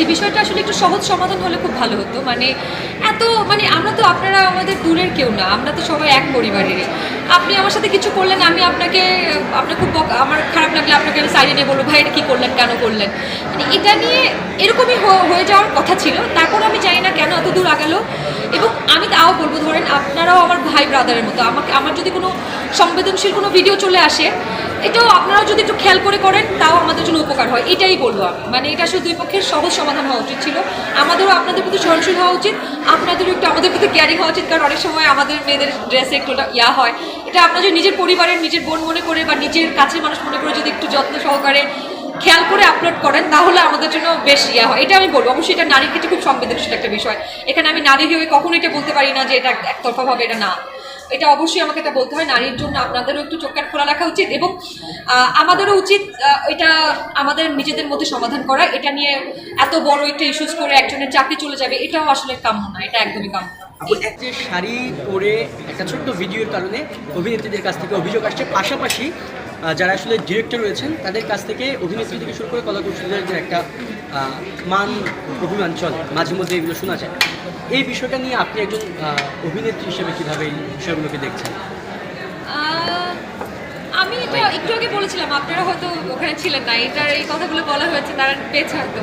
বলছি বিষয়টা আসলে একটু সহজ সমাধান হলে খুব ভালো হতো। মানে এত মানে আমরা তো আপনারা আমাদের দূরের কেউ না, আমরা তো সবাই এক পরিবারের আপনি আমার সাথে কিছু করলেন, আমি আপনাকে, আপনার খুব আমার খারাপ লাগলে আপনাকে আমি সাইডে নিয়ে বলব, ভাই, এটা কী করলেন, কেন করলেন? মানে এটা নিয়ে এরকমই হয়ে যাওয়ার কথা ছিল। তারপর আমি জানি না কেন এত দূর আগালো। এবং আমি তাও বলব ধরেন আপনারাও আমার ভাই ব্রাদারের মতো। আমাকে আমার যদি কোনো সংবেদনশীল কোনো ভিডিও চলে আসে, এটাও আপনারাও যদি একটু খেয়াল করে করেন, তাও আমাদের জন্য উপকার হয়। এটাই বলব আমি। মানে এটা আসলে দুই পক্ষের সহজ সমাধান হওয়া উচিত ছিল। আমাদেরও আপনাদের প্রতি সহনশীল হওয়া উচিত। আপনাদেরও একটু আমাদের প্রতি কেয়ারিং হওয়া উচিত। কারণ অনেক সময় আমাদের মেয়েদের ড্রেসে একটু ইয়া হয়। এটা আপনার যদি নিজের পরিবারের নিজের বোন মনে করে বা নিজের কাছের মানুষ মনে করে যদি একটু যত্ন সহকারে খেয়াল করে আপলোড করেন তাহলে আমাদের জন্য বেশ ইয়া হয়। এটা আমি বলব। অবশ্যই এটা নারীর ক্ষেত্রে খুব সংবেদনশীল একটা বিষয়। এখানে আমি নারী হয়ে কখনো এটা বলতে পারি না যে এটা একতরফা ভাবে এটা না। এটা অবশ্যই আমাকে এটা বলতে হয়। নারীর জন্য আপনাদেরও একটু চোখ খোলা রাখা উচিত এবং আমাদেরও উচিত এটা আমাদের নিজেদের মধ্যে সমাধান করা। এটা নিয়ে এত বড় একটা ইস্যুস করে একজনের চাকরি চলে যাবে, এটাও আসলে কাম্য না। এটা একদমই কাম্য যে শাড়ি পরে একটা ছোট্ট ভিডিওর কারণে অভিনেত্রীদের কাছ থেকে অভিযোগ আসছে। পাশাপাশি যারা আসলে ডিরেক্টর রয়েছেন তাদের কাছ থেকে অভিনেত্রী থেকে শুরু করে কলাকুশলীদের যে একটা মান অভিমান চলে মাঝে মধ্যে এগুলো শোনা যায়। এই বিষয়টা নিয়ে আপনি একজন আহ, অভিনেত্রী হিসেবে কীভাবে এই বিষয়গুলোকে দেখছেন? আমি এটা একটু আগে বলেছিলাম আপনারা হয়তো ওখানে ছিলেন না এটার এই কথাগুলো বলা হয়েছে তারা পেয়েছে হয়তো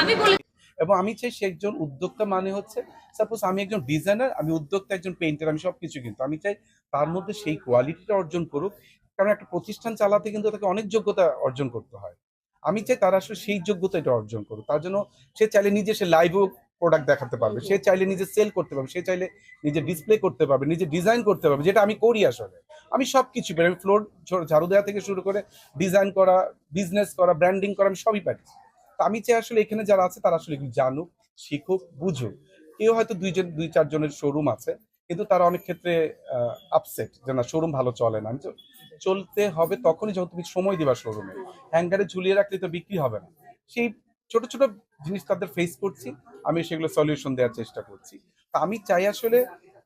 আমি বলে এবং আমি চাই সে একজন উদ্যোক্তা মানে হচ্ছে সাপোজ আমি একজন ডিজাইনার আমি উদ্যোক্তা একজন পেইন্টার আমি সবকিছু কিন্তু। আমি চাই তার মধ্যে সেই কোয়ালিটিটা অর্জন করুক কারণ একটা প্রতিষ্ঠান চালাতে কিন্তু তাকে অনেক যোগ্যতা অর্জন করতে হয়। আমি চাই তারা আসলে সেই যোগ্যতা এটা অর্জন করুক। তার জন্য সে চাইলে নিজে সে লাইভও প্রোডাক্ট দেখাতে পারবে, সে চাইলে নিজে সেল করতে পারবে, সে চাইলে নিজে ডিসপ্লে করতে পারবে, নিজে ডিজাইন করতে পারবে, যেটা আমি করি আসলে। আমি সব কিছু পারি, আমি ফ্লোর ঝাড়ু দেওয়া থেকে শুরু করে ডিজাইন করা বিজনেস করা ব্র্যান্ডিং করা, আমি সবই পারি। তা আমি চাই আসলে এখানে যারা আছে তারা আসলে জানুক, শিখুক, বুঝুক। কেউ হয়তো দুইজন, দুই, চারজনের শোরুম আছে কিন্তু তারা অনেক ক্ষেত্রে আপসেট যে না শোরুম ভালো চলে না। চলতে হবে তখনই যখন তুমি সময় দিবা শোরুমে হ্যাঙ্গারে ঝুলিয়ে রাখলে তো বিক্রি হবে না। সেই ছোট ছোট জিনিস তাদের ফেস করছি, আমি সেগুলো সলিউশন দেওয়ার চেষ্টা করছি। তা আমি চাই আসলে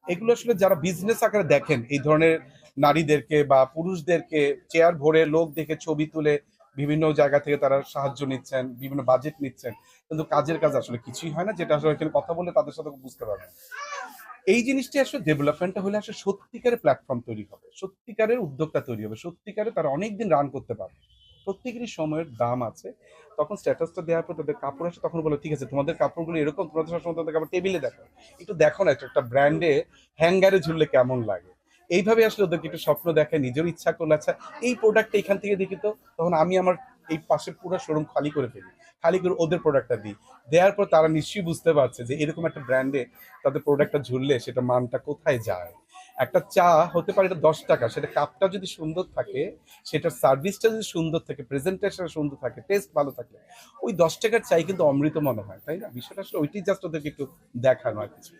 এগুলো আসলে যারা বিজনেস আকারে দেখেন, এই ধরনের নারীদেরকে বা পুরুষদেরকে চেয়ার ভরে লোক দেখে ছবি তুলে বিভিন্ন জায়গা থেকে তারা সাহায্য নিচ্ছেন, বিভিন্ন বাজেট নিচ্ছেন, কিন্তু কাজের কাজ আসলে কিছুই হয় না। যেটা আসলে এখানে কথা বলে তাদের সাথে বুঝতে পারবেন এই জিনিসটি আসলে ডেভেলপমেন্টটা হলে আসলে সত্যিকারের প্ল্যাটফর্ম তৈরি হবে, সত্যিকারের উদ্যোক্তা তৈরি হবে, সত্যিকারে তারা অনেকদিন রান করতে পারবে। প্রত্যেকেরই সময়ের দাম আছে, তখন স্ট্যাটাসটা দেওয়ার পর তাদের কাপড় আসে তখন বলো, ঠিক আছে, তোমাদের কাপড়গুলো এরকম, তোমাদের সবসময় তোমাদের কাপড় টেবিলে দেখো। একটু দেখো না, একটা- ব্র্যান্ডে হ্যাঙ্গারে ঝুললে কেমন লাগে? এইভাবে আসলে ওদেরকে একটু স্বপ্ন দেখে নিজের ইচ্ছা করলে আচ্ছা এই প্রোডাক্টটা এখান থেকে দেখি তো। তখন আমি আমার এই পাশে পুরো শোরুম খালি করে ফেলি। খালি করে ওদের প্রোডাক্টটা দিই। দেওয়ার পর তারা নিশ্চয়ই বুঝতে পারছে যে এরকম একটা ব্র্যান্ডে তাদের প্রোডাক্টটা ঝুললে সেটা মানটা কোথায় যায়। একটা চা হতে পারে এটা দশ টাকা, সেটা কাপটা যদি সুন্দর থাকে, সেটার সার্ভিসটা যদি সুন্দর থাকে প্রেজেন্টেশন সুন্দর থাকে টেস্ট ভালো থাকে, ওই দশ টাকার চাই কিন্তু অমৃত মনে হয়, তাই না? বিষয়টা আসলে ওইটাই জাস্ট ওদেরকে একটু দেখানো আর কিছু।